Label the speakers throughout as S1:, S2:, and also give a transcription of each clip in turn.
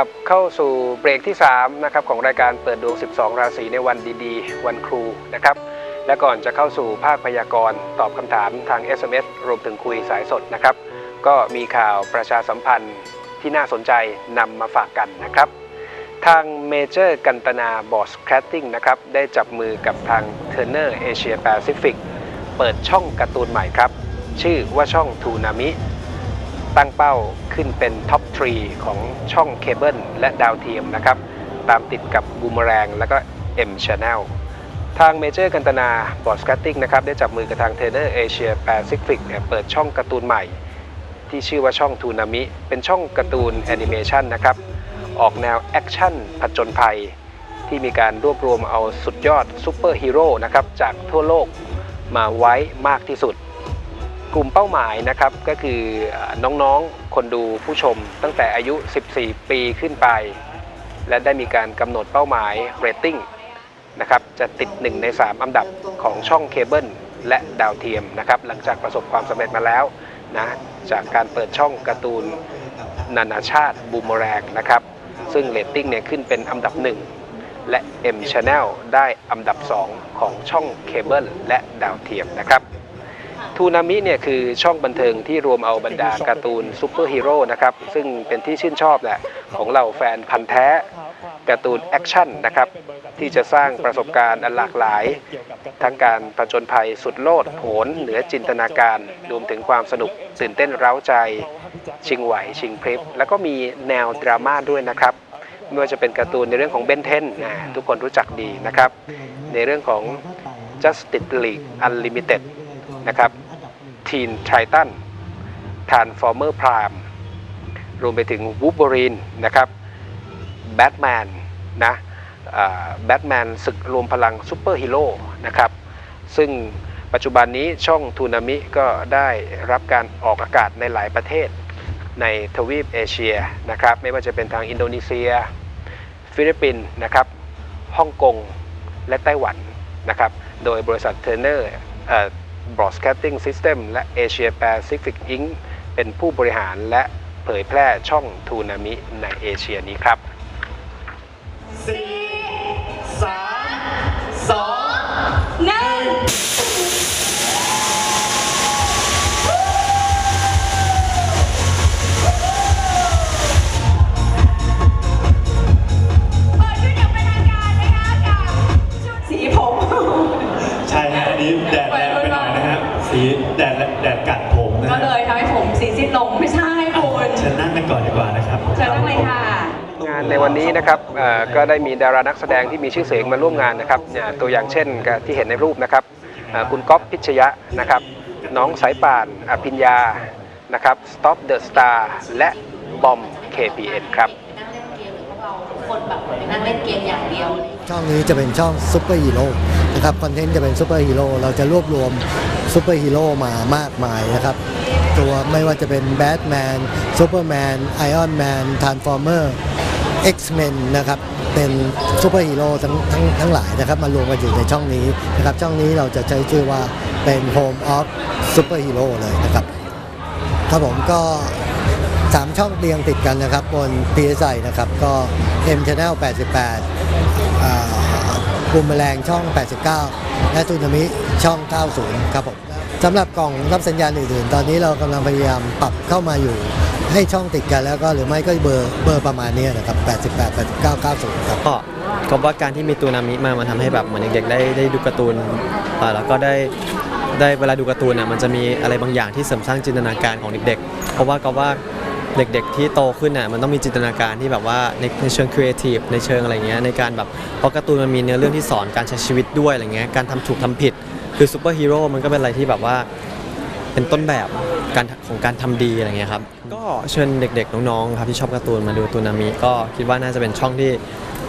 S1: ลับเข้าสู่เบรกที่3นะครับของรายการเปิดดวง 12 ราศีในวันดีๆ วันครูนะครับ และก่อนจะเข้าสู่ภาคพยากรณ์ตอบคำถามทาง SMS รวมถึงคุยสายสดนะครับ ก็มีข่าวประชาสัมพันธ์ที่น่าสนใจนำมาฝากกันนะครับ ทางเมเจอร์กันตนาบอสแคทติ้งนะครับ ได้จับมือกับทาง Turner Asia Pacific เปิดช่องการ์ตูนใหม่ครับ ชื่อว่าช่องทูนามิ ตั้งเป้าขึ้นเป็นท็อป3ของช่องเคเบิลและดาวเทียมนะครับ ตามติดกับบูมแรงและก็ M Channel ทางเมเจอร์กันตนาบอร์ดสแคทติ้งนะครับ ได้จับมือกับทาง Turner Asia Pacific เนี่ยเปิดช่องการ์ตูนใหม่ ที่ชื่อว่าช่องทูนามิ เป็นช่องการ์ตูนแอนิเมชันนะครับ ออกแนวแอคชั่นผจญภัย ที่มีการรวบรวมเอาสุดยอดซูเปอร์ฮีโร่นะครับ จากทั่วโลกมาไว้มากที่สุด กลุ่มเป้าหมายนะครับก็คือน้องๆ คนดูผู้ชมตั้งแต่อายุ 14 ปีขึ้นไป และได้มีการกำหนดเป้าหมายเรตติ้งนะครับจะติด 1 ใน 3 อันดับของช่องเคเบิลและดาวเทียมนะครับหลังจากประสบความสำเร็จมาแล้วนะจากการเปิดช่องการ์ตูนนานาชาติบูมแรงนะครับซึ่งเรตติ้งเนี่ยขึ้นเป็นอันดับ 1 และ M Channel ได้อันดับ 2 ของช่องเคเบิลและดาวเทียมนะครับ ทูนามิเนี่ยคือช่องบันเทิงที่รวมเอาบรรดาการ์ตูนซูเปอร์ฮีโร่นะครับซึ่งเป็นที่ชื่นชอบแหละของเราแฟนพันธ์แท้การ์ตูนแอคชั่นนะครับที่จะสร้างประสบการณ์อันหลากหลาย ทั้งการผจญภัยสุดโลดโผนเหนือจินตนาการรวมถึงความสนุกตื่นเต้นเร้าใจ ชิงไหว ชิงพริบแล้วก็มีแนวดราม่าด้วยนะครับไม่ว่าจะเป็นการ์ตูนในเรื่องของเบนเทนทุกคนรู้จักดีนะครับ ในเรื่องของ Justice League Unlimited นะครับ Teen Titan Transformer Prime รวมไปถึง Wolverine นะครับ Batman นะแบทแมนศึกรวมพลังซูเปอร์ฮีโร่นะครับซึ่งปัจจุบันนี้ช่องทูนามิก็ได้รับการออกอากาศในหลายประเทศในทวีปเอเชียนะครับไม่ว่าจะเป็นทางอินโดนีเซีย ฟิลิปปินส์นะครับฮ่องกงและไต้หวันนะครับโดยบริษัท Turner เอ่อ Broadcasting System และ Asia Pacific Inc. เป็นผู้บริหารและเผยแพร่ช่องทูนามิในเอเชียนี้ครับ
S2: 4 3 2 1
S3: ในวัน
S2: นี้
S1: นะครับเอ่อก็ได้มีดารานักแสดงที่มีชื่อเสียงมาร่วมงานนะครับเนี่ยตัวอย่างเช่นกับที่เห็นในรูปนะครับเอ่อคุณก๊อฟพิชยะนะครับน้องสายป่านอภิญญานะครับ Stop the Star และบอม KPN ครับ
S4: นั่งเล่นเกมหรือพวกเราทุกคนแบบไปนั่งเล่นเกมอย่างเดียวเลย
S5: ช่องนี้จะเป็นช่องซูเปอร์ฮีโร่นะครับคอนเทนต์จะเป็นซูเปอร์ฮีโร่เราจะรวบรวมซูเปอร์ฮีโร่มามากมายนะครับ ตัวไม่ว่าจะเป็นแบทแมนซูเปอร์แมนไอออนแมนทรานส์ฟอร์เมอร์ เอ็กซ์แมนนะครับเป็นซูเปอร์ฮีโร่ทั้งทั้งทั้งหลายนะครับมารวมกันอยู่ในช่องนี้นะครับช่องนี้เราจะใช้ชื่อว่าเป็น Home of Super Hero เลยนะครับครับผมก็ 3 ช่องเรียงติดกันนะครับบน PSI นะครับก็ M Channel 88อ่าบูมแมลงช่อง 89 และทูนามิช่อง 90 ครับผม สำหรับกล่องรับสัญญาณอื่นๆ ตอนนี้เรากำลังพยายามปรับเข้ามาอยู่ ให้ช่องติดกันแล้วก็หรือไม่ก็เบอร์เบอร์ประมาณนี้นะครับ 88 89 90 ครับ
S6: ก็ก็ว่าการที่มีตูนามิมามันทำให้แบบเหมือนเด็กๆได้ได้ดูการ์ตูนแล้วก็ได้ได้เวลาดูการ์ตูนอะมันจะมีอะไรบางอย่างที่เสริมสร้างจินตนาการของเด็กๆ เพราะว่าก็ว่าเด็กๆที่โตขึ้นน่ะมันต้องมีจินตนาการที่แบบว่าในในเชิงครีเอทีฟในเชิงอะไรเงี้ยในการแบบเพราะการ์ตูนมันมีเนื้อเรื่องที่สอนการใช้ชีวิตด้วยอะไรเงี้ยการทำถูกทำผิด คือซูเปอร์ฮีโร่มันก็เป็นอะไรที่แบบว่าเป็นต้นแบบการของการทำดีอะไรเงี้ยครับ ก็เชิญเด็กๆ น้องๆครับที่ชอบการ์ตูนมาดูตูนามิก็คิดว่าน่าจะเป็นช่องที่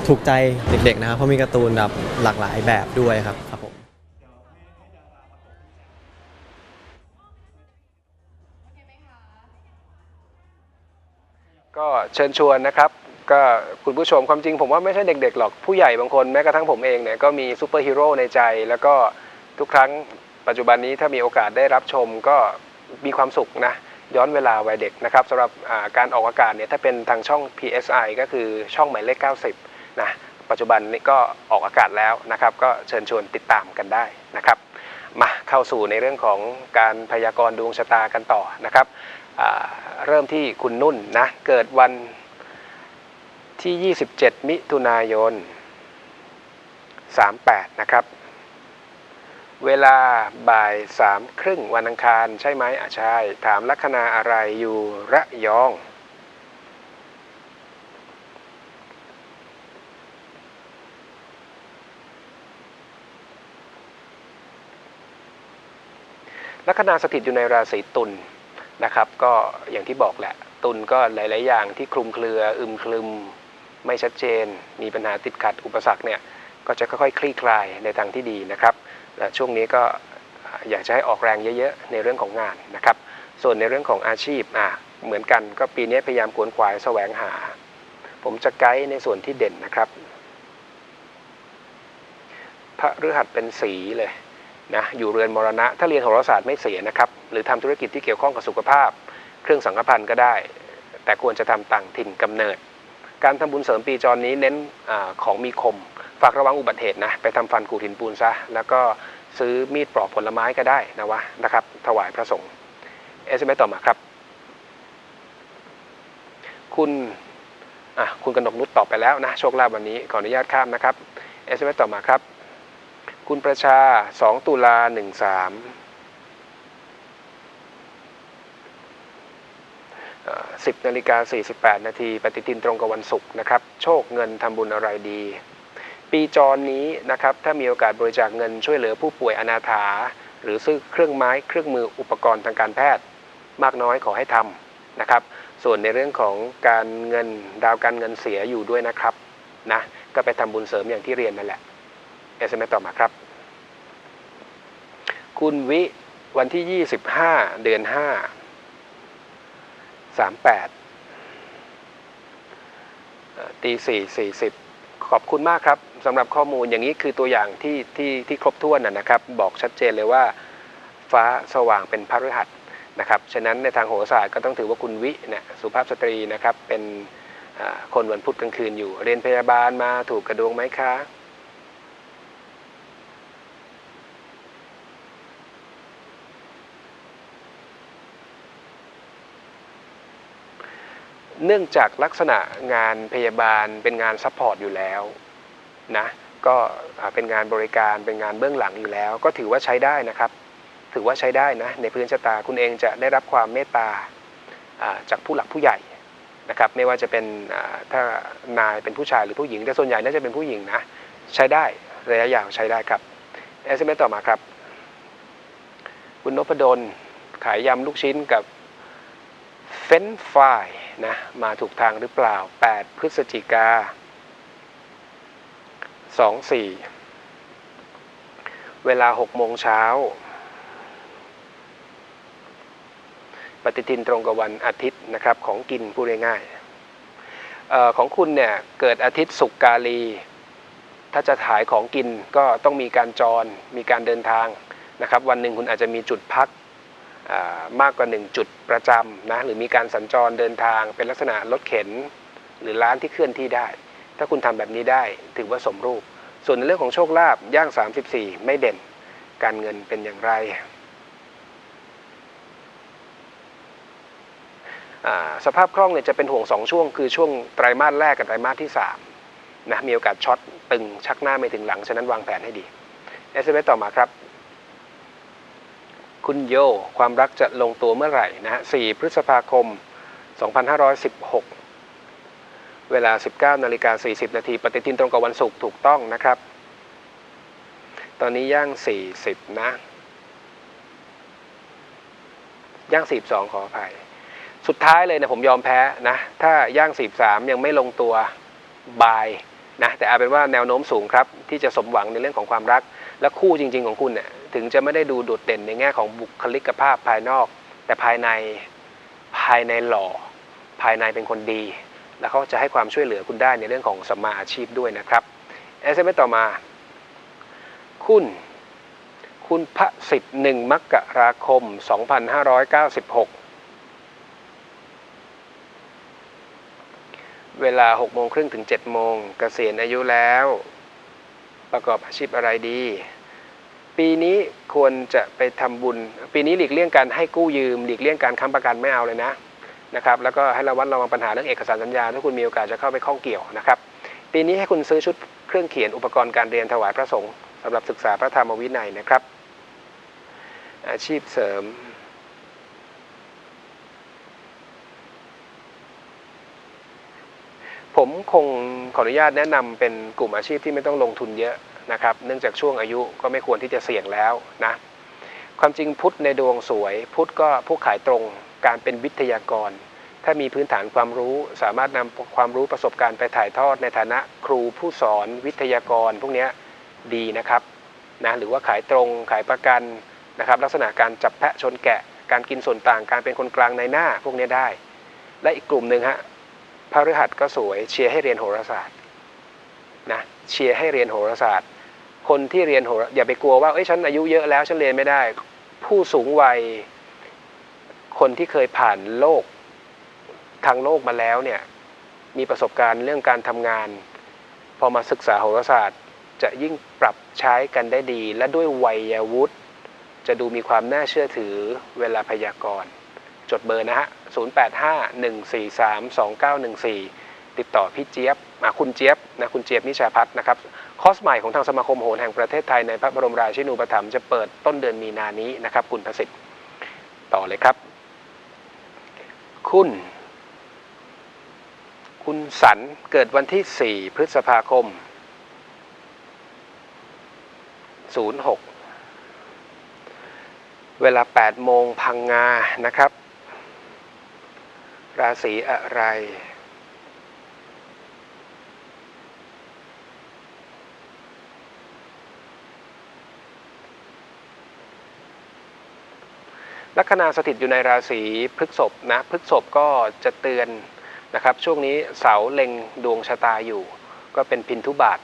S6: ถูกใจเด็กๆนะครับเพราะมีการ์ตูนแบบหลากหลายแบบด้วยครับครับผม
S1: ก็เชิญชวนนะครับก็คุณผู้ชมความจริงผมว่าไม่ใช่เด็กๆหรอกผู้ใหญ่บางคนแม้กระทั่งผมเองเนี่ยก็มีซูเปอร์ฮีโร่ในใจแล้วก็ ทุกครั้งปัจจุบันนี้ถ้ามีโอกาสได้รับชมก็มีความสุขนะย้อนเวลาวัยเด็กนะครับสำหรับการออกอากาศเนี่ยถ้าเป็นทางช่อง PSI ก็คือช่องหมายเลข 90 นะปัจจุบันนี้ก็ออกอากาศแล้วนะครับ ก็เชิญชวนติดตามกันได้นะครับ มาเข้าสู่ในเรื่องของการพยากรณ์ดวงชะตากันต่อนะครับเริ่มที่คุณนุ่นนะเกิดวันที่ 27 มิถุนายน 38 นะครับ เวลาบ่ายสามครึ่งวันอังคารใช่ไหมอะใช่ถามลัคนาอะไรอยู่ระยอง ลัคนาสถิตอยู่ในราศีตุลนะครับ ก็อย่างที่บอกแหละ ตุลก็หลาย ๆ อย่างที่คลุมเครืออึมคลึมไม่ชัดเจน มีปัญหาติดขัดอุปสรรคเนี่ยก็จะค่อยๆคลี่คลายในทางที่ดีนะครับ และช่วงนี้ก็อยากจะให้ออกแรงเยอะๆในเรื่องของงานนะครับ ส่วนในเรื่องของอาชีพอะเหมือนกันก็ปีนี้พยายามขวนขวายแสวงหา ผมจะไกด์ในส่วนที่เด่นนะครับ พระฤหัสเป็นสีเลยนะอยู่เรือนมรณะ ถ้าเรียนโหราศาสตร์ไม่เสียนะครับ หรือทำธุรกิจที่เกี่ยวข้องกับสุขภาพ เครื่องสังฆพันธ์ก็ได้ แต่ควรจะทำต่างถิ่นกำเนิด การทำบุญเสริมปีจรนี้เน้นอของมีคม ฝากระวังอุบัติเหตุนะไปทำฟันกูหินปูนซะ แล้วก็ซื้อมีดปลอกผลไม้ก็ได้นะวะนะครับ ถวายพระสงฆ์เอสเมต่อมาครับ คุณอะคุณกนกนุชตอบไปแล้วนะ โชคลาภวันนี้ขออนุญาตข้ามนะครับเอสเมต่อมาครับ คุณประชา 2 ตุลา 13 10นาฬิกา48 นาที ปฏิทินตรงกับวันศุกร์นะครับ โชคเงินทำบุญอะไรดี ปีจรนี้นะครับถ้ามีโอกาสบริจาคเงินช่วยเหลือผู้ป่วยอนาถา หรือซื้อเครื่องไม้เครื่องมืออุปกรณ์ทางการแพทย์ มากน้อยขอให้ทำนะครับ ส่วนในเรื่องของการเงินดาวการเงินเสียอยู่ด้วยนะครับนะก็ไปทำบุญเสริมอย่างที่เรียนนั่นแหละ SMS ต่อมาครับ คุณวิวันที่ 25 เดือน 5 38ตี4 40 ขอบคุณมากครับ สำหรับข้อมูลอย่างนี้คือตัวอย่างที่ที่ที่ครบถ้วนนะครับ บอกชัดเจนเลยว่าฟ้าสว่างเป็นพระฤหัสนะครับฉะนั้นในทางโหราศาสตร์ก็ต้องถือว่าคุณวิเนี่ยสุภาพสตรีนะครับเป็นคนวันพุธกลางคืนอยู่ เรียนพยาบาลมาถูกกระดวงไหมคะเนื่องจากลักษณะงานพยาบาลเป็นงานซัพพอร์ตอยู่แล้ว นะก็เป็นงานบริการเป็นงานเบื้องหลังอยู่แล้ว ก็ถือว่าใช้ได้นะครับ ถือว่าใช้ได้นะในพื้นชะตาคุณเองจะได้รับความเมตตาจากผู้หลักผู้ใหญ่นะครับไม่ว่าจะเป็นถ้านายเป็นผู้ชายหรือผู้หญิง แต่ส่วนใหญ่น่าจะเป็นผู้หญิงนะใช้ได้ระยะยาวใช้ได้ครับเอสเมต่อมาครับ คุณนพดลขายยำลูกชิ้นกับเฟ้นไฟรายนะมาถูกทางหรือเปล่า 8 พฤศจิกา 24เวลา6โมงเช้า ปฏิทินตรงกับวันอาทิตย์นะครับของกินพูดง่ายๆของคุณเนี่ยเกิดอาทิตย์สุกกาลี ถ้าจะขายของกินก็ต้องมีการจรมีการเดินทางนะครับ วันหนึ่งคุณอาจจะมีจุดพักมากกว่า 1 จุดประจำนะหรือมีการสัญจรเดินทางเป็นลักษณะรถเข็น หรือร้านที่เคลื่อนที่ได้ ถ้าคุณทำแบบนี้ได้ถือว่าสมรูป ส่วนในเรื่องของโชคลาภย่าง 34 ไม่เด่น การเงินเป็นอย่างไร สภาพคล่องเนี่ยจะเป็นห่วง 2 ช่วง คือช่วงไตรมาสแรกกับไตรมาสที่3นะมีโอกาสช็อตตึงชักหน้าไม่ถึงหลัง ฉะนั้นวางแผนให้ดี SMS ต่อมาครับ คุณโยความรักจะลงตัวเมื่อไหร่นะฮะ 4 พฤษภาคม 2516 เวลา 19นาฬิกา40 นาที ปฏิทินตรงกับวันศุกร์ถูกต้องนะครับ ตอนนี้ย่าง 40 นะ ย่าง 42 ขออภัย สุดท้ายเลยนะผมยอมแพ้นะ ถ้าย่าง 43 ยังไม่ลงตัวบายนะแต่เอาเป็นว่าแนวโน้มสูงครับ ที่จะสมหวังในเรื่องของความรัก และคู่จริง ๆ ของคุณเนี่ยถึงจะไม่ได้ดูโดดเด่นในแง่ของบุคลิกภาพภายนอก แต่ภายในภายในหล่อ ภายในเป็นคนดี แล้วเขาจะให้ความช่วยเหลือคุณได้ในเรื่องของสัมมาอาชีพด้วยนะครับ SMS ต่อมา คุณ คุณพระสิทธิ์หนึ่งมกราคม 2596 เวลา6โมงครึ่งถึง7โมงกเกษียณอายุแล้ว ประกอบอาชีพอะไรดี ปีนี้ควรจะไปทำบุญ ปีนี้หลีกเลี่ยงการให้กู้ยืม หลีกเลี่ยงการค้ำประกันไม่เอาเลยนะ นะครับแล้วก็ให้ระวัดระวังปัญหาเรื่องเอกสารสัญญาถ้าคุณมีโอกาสจะเข้าไปข้องเกี่ยวนะครับปีนี้ให้คุณซื้อชุดเครื่องเขียนอุปกรณ์การเรียนถวายพระสงฆ์สำหรับศึกษาพระธรรมวินัยนะครับ อาชีพเสริม ผมคงขออนุญาตแนะนำเป็นกลุ่มอาชีพที่ไม่ต้องลงทุนเยอะนะครับ เนื่องจากช่วงอายุก็ไม่ควรที่จะเสี่ยงแล้วนะความจริงพุทธในดวงสวย พุทธก็ผู้ขายตรง การเป็นวิทยากร ถ้ามีพื้นฐานความรู้สามารถนำความรู้ประสบการณ์ไปถ่ายทอดในฐานะครูผู้สอนวิทยากร พวกนี้ดีนะครับนะหรือว่าขายตรงขายประกันนะครับ ลักษณะการจับแพะชนแกะ การกินส่วนต่างการเป็นคนกลางในหน้าพวกนี้ได้ และอีกกลุ่มหนึ่งฮะพฤหัสก็สวยเชียร์ให้เรียนโหราศาสตร์นะเชียร์ให้เรียนโหราศาสตร์ คนที่เรียนโหรอย่าไปกลัวว่าเอ้ยฉันอายุเยอะแล้วฉันเรียนไม่ได้ ผู้สูงวัย คนที่เคยผ่านโลกทางโลกมาแล้วเนี่ยมีประสบการณ์เรื่องการทำงาน พอมาศึกษาโหราศาสตร์ จะยิ่งปรับใช้กันได้ดี และด้วยวัยวุฒิจะดูมีความน่าเชื่อถือเวลาพยากรณ์ จดเบอร์นะฮะ 0851432914 ติดต่อพี่เจี๊ยบคุณเจี๊ยบนะคุณเจี๊ยบนิชาพัฒน์นะครับ คอร์สใหม่ของทางสมาคมโหรแห่งประเทศไทยในพระบรมราชินูปถัมภ์จะเปิดต้นเดือนมีนานี้นะครับ คุณประสิทธิ์ต่อเลยครับ คุณ คุณสันเกิดวันที่ 4 พฤษภาคม 06 เวลา 8 โมงพังงานะครับ ราศีอะไร ลัคนาสถิตอยู่ในราศีพฤษภนะพฤษภก็จะเตือนนะครับ ช่วงนี้เสาเล็งดวงชะตาอยู่ ก็เป็นพินทุบาท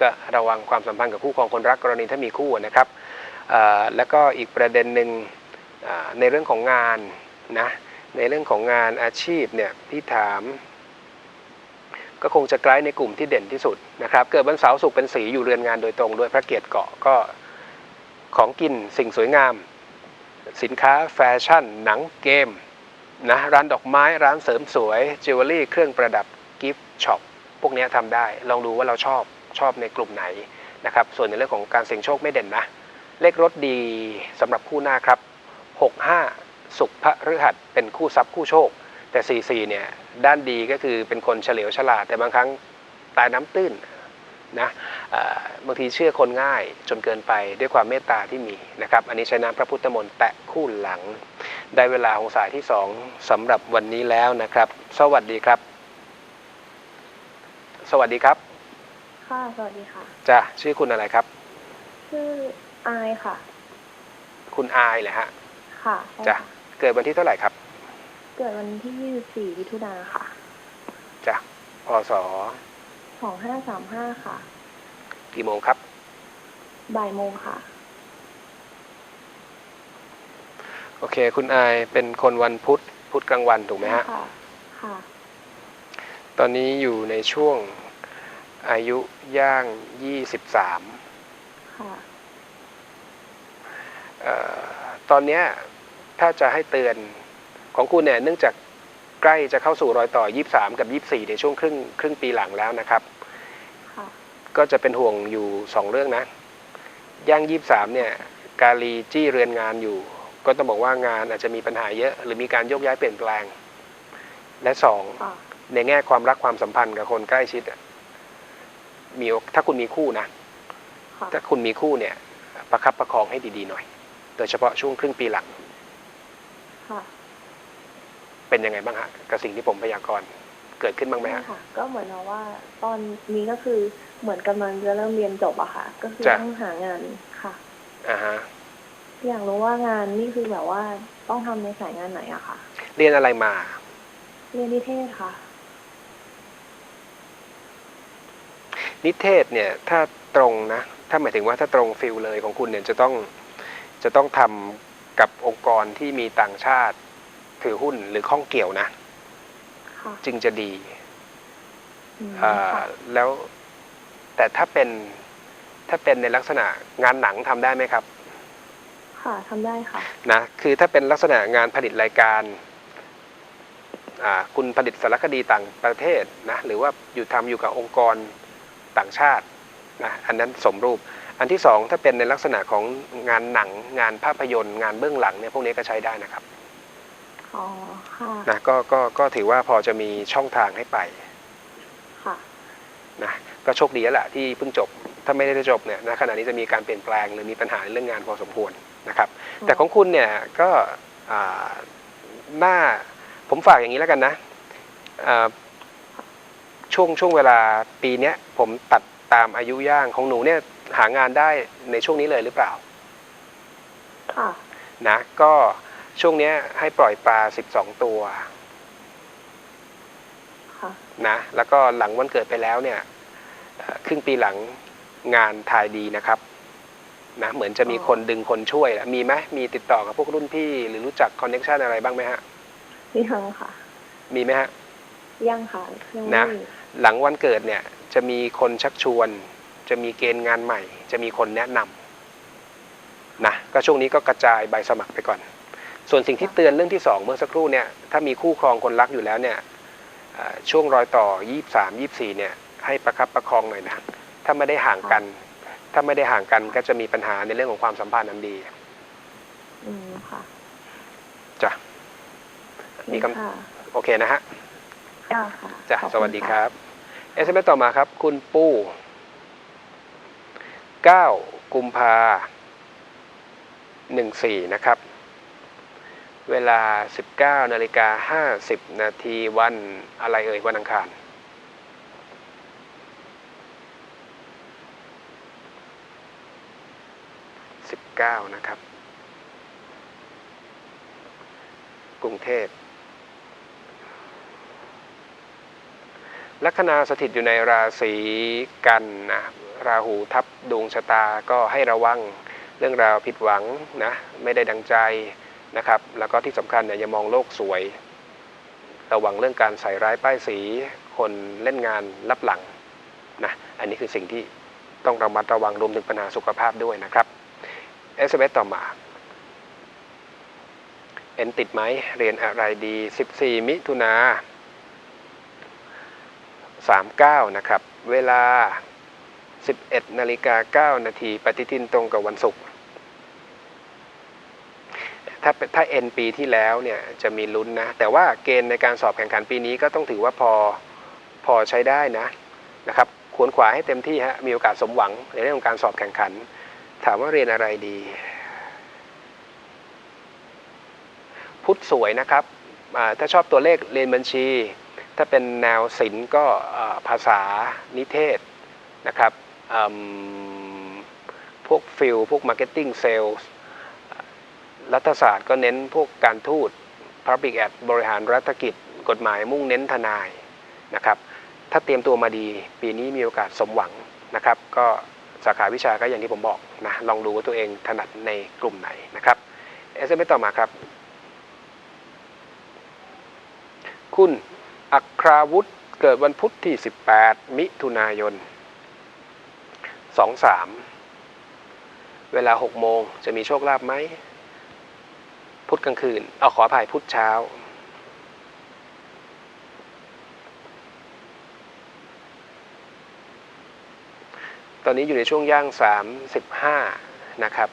S1: ก็ระวังความสัมพันธ์กับคู่ครองคนรักกรณีถ้ามีคู่นะครับแล้วก็อีกประเด็นหนึ่งในเรื่องของงานนะในเรื่องของงานอาชีพเนี่ยที่ถาม ก็คงจะใกล้ในกลุ่มที่เด่นที่สุดนะครับเกิดวันเสาร์สุขเป็นสีอยู่เรือนงานโดยตรงด้วยพระเกียรติเกาะก็ของกินสิ่งสวยงาม สินค้าแฟชั่น หนังเกมนะร้านดอกไม้ร้านเสริมสวยจิวเวลรี่เครื่องประดับกิฟต์ช็อปพวกนี้ทำได้ ลองดูว่าเราชอบชอบในกลุ่มไหนนะครับส่วนในเรื่องของการเสี่ยงโชคไม่เด่นนะ เลขรถดีสำหรับคู่หน้าครับ 65 สุขพระฤหัสเป็นคู่ทรัพย์คู่โชค แต่ 44 เนี่ย ด้านดีก็คือเป็นคนเฉลียวฉลาด แต่บางครั้งตายน้ำตื้น นะเอ่อบางทีเชื่อคนง่ายจนเกินไปด้วยความเมตตาที่มีนะครับอันนี้ใช้น้ำพระพุทธมนต์แตะคู่หลัง ได้เวลาของสายที่2สำหรับวันนี้แล้วนะครับ สวัสดีครับ สวัสดีครับ
S7: ค่ะสวัสดีค่ะ
S1: จ้ะชื่อคุณอะไรครับ
S7: ชื่ออายค่ะ
S1: คุณอายเหรอฮะ
S7: ค่ะใช่
S1: จ้ะ
S7: ค่ะ
S1: เกิดวันที่เท่าไหร่ครับ
S7: เกิดวันที่ 24มิถุนาค่ะ
S1: จ้ะพศ
S7: 2535ค่ะ
S1: กี่โมงครับ
S7: บ่ายโมงค่ะ
S1: โอเค คุณอายเป็นคนวันพุธพุธกลางวันถูกไหมฮะ
S7: ค่ะค่ะ
S1: ตอนนี้อยู่ในช่วงอายุย่าง23
S7: ค่ะ
S1: เอ่อตอนเนี้ยถ้าจะให้เตือนของคุณเนี่ยเนื่องจากใกล้จะเข้าสู่รอยต่อ 23 กับ 24 ในช่วงครึ่งครึ่งปีหลังแล้วนะครับ
S7: ค่ะ
S1: ก็จะเป็นห่วงอยู่ 2 เรื่องนะ ย่าง23เนี่ยกาลีจี้เรือนงานอยู่ ก็ต้องบอกว่างานอาจจะมีปัญหาเยอะ หรือมีการโยกย้ายเปลี่ยนแปลง และ2
S7: ค่ะ
S1: ในแง่ความรักความสัมพันธ์กับคนใกล้ชิดอะมีโอถ้าคุณมีคู่นะ
S7: ค่ะ
S1: ถ้าคุณมีคู่เนี่ย ประคับประคองให้ดีๆหน่อย โดยเฉพาะช่วงครึ่งปีหลัง
S7: ค่ะ
S1: เป็นยังไงบ้างฮะกับสิ่งที่ผมพยากรณ์ เกิดขึ้นบ้างไหมฮะ
S7: ค่ะ ก็เหมือนกับว่า ตอนนี้ก็คือเหมือนกำลังจะเริ่มเรียนจบอะค่ะ ก็คือ
S1: จ้ะ
S7: ต้องหางานค่ะ
S1: อ่าฮะ
S7: อยากรู้ว่างานนี่คือแบบว่าต้องทำในสายงานไหนอะค่ะ
S1: เรียนอะไรมา
S7: เรียนนิเทศค่ะ
S1: นิเทศเนี่ยถ้าตรงนะ ถ้าหมายถึงว่าถ้าตรงฟิลเลยของคุณเนี่ยจะต้องจะต้องทำกับองค์กรที่มีต่างชาติถือหุ้นหรือข้องเกี่ยวนะ
S7: ค่ะ
S1: จึงจะดี
S7: อืม
S1: อ่า
S7: ค่ะ
S1: แล้วแต่ถ้าเป็นถ้าเป็นในลักษณะงานหนังทำได้ไหมครับ
S7: ค่ะทำได้ค่ะ
S1: นะคือถ้าเป็นลักษณะงานผลิตรายการอ่าคุณผลิตสารคดีต่างประเทศนะหรือว่าอยู่ทำอยู่กับองค์กรต่างชาตินะอันนั้นสมรูป อันที่สองถ้าเป็นในลักษณะของงานหนังงานภาพยนตร์ งานเบื้องหลังเนี่ยพวกนี้ก็ใช้ได้นะครับ
S7: อ๋อค่ะ
S1: นะก็ก็ก็ถือว่าพอจะมีช่องทางให้ไป
S7: ค่ะ
S1: นะก็โชคดีแล้วแหละที่เพิ่งจบถ้าไม่ได้จบเนี่ยนะขณะนี้จะมีการเปลี่ยนแปลงหรือมีปัญหาในเรื่องงานพอสมควรนะครับ
S7: อืม
S1: แต่ของคุณเนี่ยก็อ่าหน้าผมฝากอย่างนี้แล้วกันนะอ่าช่วงช่วงเวลาปีเนี้ยผมตัดตามอายุย่างของหนูเนี่ยหางานได้ในช่วงนี้เลยหรือเปล่า
S7: ค่ะ
S1: นะก็ ช่วงเนี้ยให้ปล่อยปลา12ตัว
S7: ค่ะ
S1: นะแล้วก็หลังวันเกิดไปแล้วเนี่ยเอ่อครึ่งปีหลังงานทายดีนะครับนะเหมือนจะมี
S7: อ๋อ
S1: คนดึงคนช่วยแหละมีไหมมีติดต่อกับพวกรุ่นพี่หรือรู้จักคอนเน็ชันอะไรบ้างไหมฮะ
S7: ยังค่ะ
S1: มีไหมฮะ
S7: ยังค่ะยัง
S1: นะ
S7: ไม่มี
S1: หลังวันเกิดเนี่ยจะมีคนชักชวน จะมีเกณฑ์งานใหม่ จะมีคนแนะนำนะก็ช่วงนี้ก็กระจายใบสมัครไปก่อน ส่วนสิ่งที่เตือนเรื่องที่สองเมื่อสักครู่เนี่ยถ้ามีคู่ครองคนรักอยู่แล้วเนี่ยเอ่อช่วงรอยต่อ 23 24เนี่ยให้ประคับประคองหน่อยนะถ้าไม่ได้ห่างกัน ถ้าไม่ได้ห่างกันก็จะมีปัญหาในเรื่องของความสัมพันธ์อันดี
S7: อืมค่ะ
S1: จ้ะมีคำ
S7: ค่ะ
S1: โอเคนะฮะ
S7: จ้าค่ะ
S1: จ้ะ
S7: ขอบ
S1: ส
S7: ณ
S1: วัสดีะครับเอสเอ็มต่อมาครับ คุณปู้9กุมภา14 นะครับ เวลา 19นาฬิกา50 นาทีวันอะไรเอ่ยวันอังคาร 19 นะครับ กรุงเทพลัคนาสถิตอยู่ในราศีกันนะราหูทับดวงชะตาก็ให้ระวังเรื่องราวผิดหวังนะไม่ได้ดังใจ นะครับ แล้วก็ที่สำคัญเนี่ยอย่ามองโลกสวย ระวังเรื่องการใส่ร้ายป้ายสี คนเล่นงานลับหลังนะ อันนี้คือสิ่งที่ต้องระมัดระวังรวมถึงปัญหาสุขภาพด้วยนะครับ SMS ต่อมา เอ็นติดไหม เรียนอะไรดี 14 มิถุนา39 นะครับ เวลา 11นาฬิกา9นาทีปฏิทินตรงกับวันศุกร์ ถ้าเป็นถ้าเอ็นปีที่แล้วเนี่ยจะมีลุ้นนะ แต่ว่าเกณฑ์ในการสอบแข่งขันปีนี้ก็ต้องถือว่าพอพอใช้ได้นะนะครับขวนขวายให้เต็มที่ฮะมีโอกาสสมหวังในเรื่องของการสอบแข่งขัน ถามว่าเรียนอะไรดี พุทธสวยนะครับถ้าชอบตัวเลขเรียนบัญชี ถ้าเป็นแนวศิลป์ก็ภาษานิเทศนะครับพวกฟิลพวกมาร์เก็ตติ้งเซลส์ รัฐศาสตร์ก็เน้นพวกการทูต Public Ad บริหารรัฐกิจ กฎหมายมุ่งเน้นทนายนะครับ ถ้าเตรียมตัวมาดีปีนี้มีโอกาสสมหวังนะครับ ก็สาขาวิชาก็อย่างที่ผมบอกนะลองดูว่าตัวเองถนัดในกลุ่มไหนนะครับเอสเอ็มต่อมาครับ คุณอัคราวุธเกิดวันพุธที่ 18 มิถุนายน 23 เวลา 6 โมงจะมีโชคลาภไหม พุธกลางคืน เอาขออภัยพุธเช้า ตอนนี้อยู่ในช่วงย่าง 35 นะครับ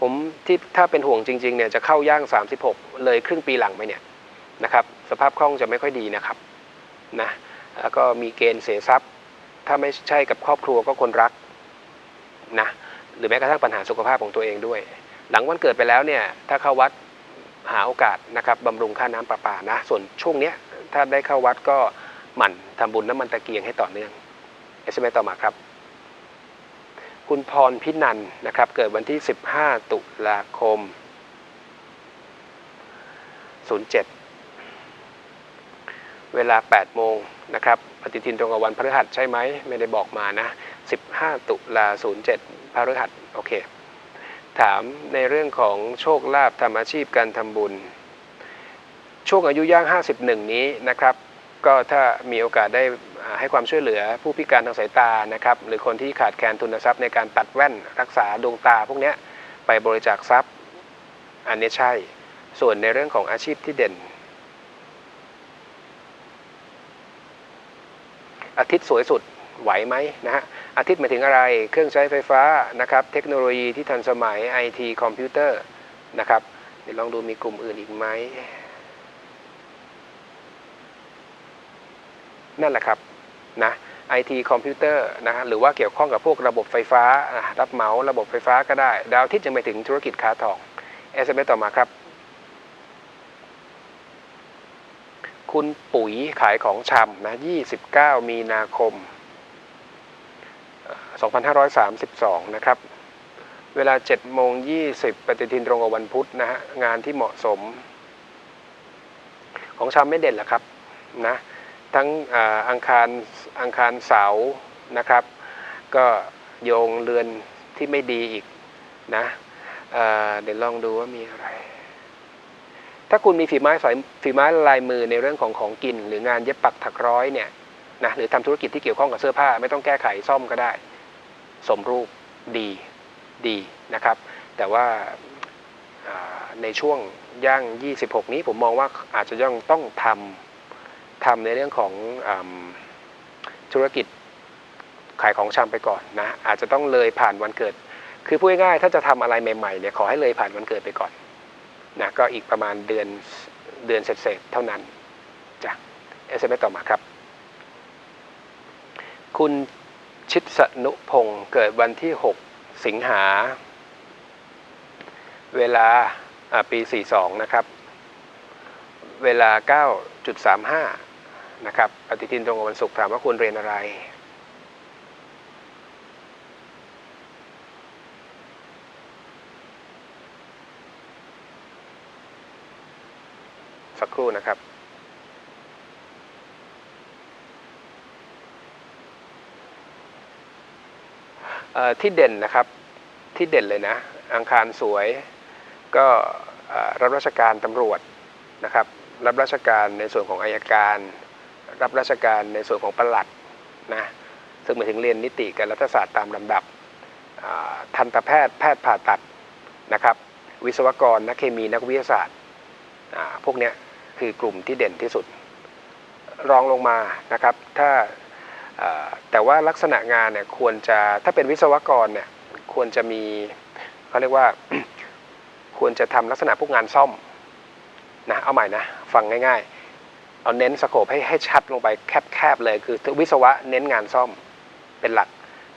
S1: ผมที่ถ้าเป็นห่วงจริง ๆ เนี่ยจะเข้าย่าง 36 เลยครึ่งปีหลังไปเนี่ยนะครับ สภาพคล่องจะไม่ค่อยดีนะครับนะแล้วก็มีเกณฑ์เสียทรัพย์ ถ้าไม่ใช่กับครอบครัวก็คนรักนะหรือแม้กระทั่งปัญหาสุขภาพของตัวเองด้วย หลังวันเกิดไปแล้วเนี่ยถ้าเข้าวัดหาโอกาสนะครับบำรุงค่าน้ำประปานะ ส่วนช่วงเนี้ยถ้าได้เข้าวัดก็หมั่นทำบุญน้ำมันตะเกียงให้ต่อเนื่องเอสเมต่อมาครับ คุณพรพินันนะครับ เกิดวันที่ 15 ตุลาคม 07 เวลา 8 โมงนะครับปฏิทินตรงกับวันพฤหัสใช่ไหม ไม่ได้บอกมานะ 15 ตุลา07พฤหัสโอเค ถามในเรื่องของโชคลาภทำอาชีพการทำบุญ ช่วงอายุย่าง 51 นี้นะครับ ก็ถ้ามีโอกาสได้ให้ความช่วยเหลือผู้พิการทางสายตานะครับ หรือคนที่ขาดแคลนทุนทรัพย์ในการตัดแว่นรักษาดวงตาพวกนี้ไปบริจาคทรัพย์ อันนี้ใช่ ส่วนในเรื่องของอาชีพที่เด่น อาทิตย์สวยสุด ไหวไหมนะฮะอาทิตย์หมายถึงอะไร เครื่องใช้ไฟฟ้านะครับเทคโนโลยีที่ทันสมัย IT คอมพิวเตอร์นะครับเดี๋ยวลองดูมีกลุ่มอื่นอีกไหมนั่นแหละครับนะ IT คอมพิวเตอร์นะฮะหรือว่าเกี่ยวข้องกับพวกระบบไฟฟ้าอะรับเหมาระบบไฟฟ้าก็ได้ ดาวอาทิตย์ยังไปถึงธุรกิจค้าทอง SMS ต่อมาครับ คุณปุ๋ยขายของชำนะ 29 มีนาคม 2532 นะครับ เวลา7โมง20 ปฏิทินตรงกับวันพุธนะฮะ งานที่เหมาะสม ของชำไม่เด่นหรอกครับนะ ทั้งอ่าอังคารอังคารเสาร์นะครับ ก็โยงเรือนที่ไม่ดีอีกนะเเดี๋ยวลองดูว่ามีอะไร ถ้าคุณมีฝีไม้สายฝีไม้ลายมือในเรื่องของของกิน หรืองานเย็บปักถักร้อยเนี่ยนะหรือทำธุรกิจที่เกี่ยวข้องกับเสื้อผ้าไม่ต้องแก้ไขซ่อมก็ได้ สมรูปดีดีนะครับ แต่ว่าในช่วงย่าง 26 นี้ผมมองว่าอาจจะยังต้องทำทำในเรื่องของอธุรกิจขายของชำไปก่อนนะอาจจะต้องเลยผ่านวันเกิด คือพูดง่ายๆถ้าจะทำอะไรใหม่ๆเนี่ยขอให้เลยผ่านวันเกิดไปก่อนนะก็อีกประมาณเดือนเดือนเศษๆเท่านั้นจ้ะ SMS ต่อมาครับ คุณ ชิดสนุพงศ์เกิดวันที่ 6 สิงหา เวลาอ่าปี 42 นะครับ เวลา 9.35 นะครับ ปฏิทินตรงกับวันศุกร์ถามว่าคุณเรียนอะไร สักครู่นะครับ เอ่อ ที่เด่นนะครับที่เด่นเลยนะ อังคารสวย ก็รับราชการตำรวจนะครับ รับราชการในส่วนของอายการ รับราชการในส่วนของประหลัดนะซึ่งหมายถึงเรียนนิติกับรัฐศาสตร์ตามลำดับทันตแพทย์แพทย์ผ่าตัดนะครับ วิศวกรนักเคมีนักวิทยาศาสตร์พวกนี้คือกลุ่มที่เด่นที่สุด รองลงมานะครับ ถ้า แต่ว่าลักษณะงานเนี่ยควรจะถ้าเป็นวิศวกรเนี่ยควรจะมีเขาเรียกว่าควรจะทำลักษณะพวกงานซ่อมนะเอาใหม่นะฟังง่ายๆ เอาเน้นสโคปให้ให้ชัดลงไปแคบๆเลยคือวิศวะเน้นงานซ่อมเป็นหลัก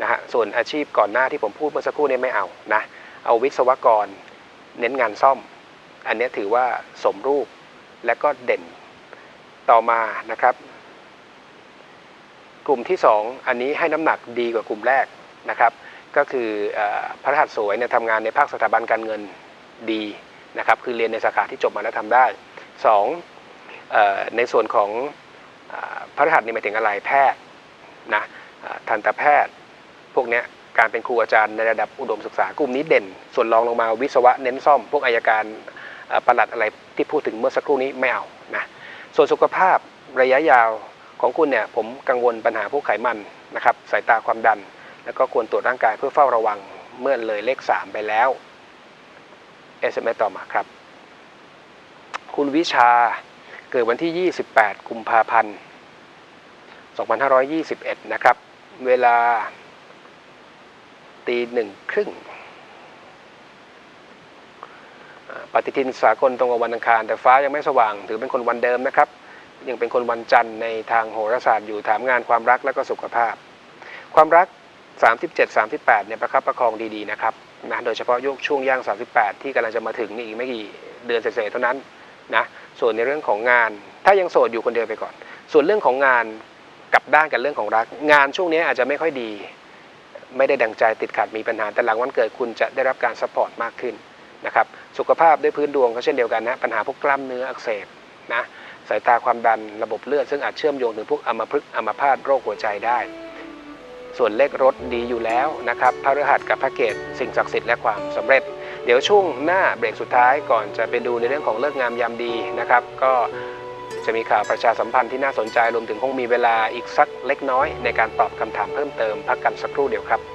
S1: นะฮะส่วนอาชีพก่อนหน้าที่ผมพูดเมื่อสักครู่นี้ไม่เอานะเอาวิศวกรเน้นงานซ่อม อันนี้ถือว่าสมรูปและก็เด่นต่อมานะครับ กลุ่มที่ 2 อันนี้ให้น้ำหนักดีกว่ากลุ่มแรกนะครับ ก็คือพระรหัสสวยเนี่ยทำงานในภาคสถาบันการเงินดีนะครับ คือเรียนในสาขาที่จบมาแล้วทำได้2เอ่อในส่วนของอพระรหัสนี่หมายถึงอะไรแพทย์นะทันตแพทย์ พวกเนี้ยการเป็นครูอาจารย์ในระดับอุดมศึกษากลุ่มนี้เด่น ส่วนรองลงมาวิศวะเน้นซ่อม พวกอายการเอ่อปลัดอะไรที่พูดถึงเมื่อสักครู่นี้ไม่เอานะส่วนสุขภาพระยะยาว ของคุณเนี่ยผมกังวลปัญหาพวกไขมันนะครับสายตาความดัน แล้วก็ควรตรวจร่างกายเพื่อเฝ้าระวังเมื่อเลยเลข 3 ไปแล้ว SMS ต่อมาครับ คุณวิชาเกิดวันที่ 28 กุมภาพันธ์ 2521 นะครับ เวลาตีหนึ่งครึ่งปฏิทินสากลตรงกับวันอังคาร แต่ฟ้ายังไม่สว่าง ถือเป็นคนวันเดิมนะครับ ยังเป็นคนวันจันทร์ในทางโหราศาสตร์อยู่ถามงานความรักและก็สุขภาพ ความรัก 37 38เนี่ยประคับประคองดีๆนะครับนะโดยเฉพาะยุคช่วงย่าง 38 ที่กำลังจะมาถึงนี่อีกไม่กี่เดือนเศษๆเท่านั้นนะส่วนในเรื่องของงาน ถ้ายังโสดอยู่คนเดียวไปก่อน ส่วนเรื่องของงานกลับด้านกับเรื่องของรัก งานช่วงนี้อาจจะไม่ค่อยดี ไม่ได้ดังใจติดขัดมีปัญหาแต่หลังวันเกิดคุณจะได้รับการซัพพอร์ตมากขึ้นนะครับสุขภาพด้วยพื้นดวงก็เช่นเดียวกันนะปัญหาพวกกล้ามเนื้ออักเสบนะ สายตาความดันระบบเลือด ซึ่งอาจเชื่อมโยงถึงพวกอัมพฤกษ์อัมพาตโรคหัวใจได้ ส่วนเลขรถดีอยู่แล้วนะครับพระฤหัสกับพระเกตสิ่งศักดิ์สิทธิ์และความสำเร็จ เดี๋ยวช่วงหน้าเบรกสุดท้ายก่อนจะไปดูในเรื่องของเลิกงามยามดีนะครับ ก็จะมีข่าวประชาสัมพันธ์ที่น่าสนใจรวมถึงคงมีเวลาอีกสักเล็กน้อย ในการตอบคำถามเพิ่มเติมพักกันสักครู่เดียวครับ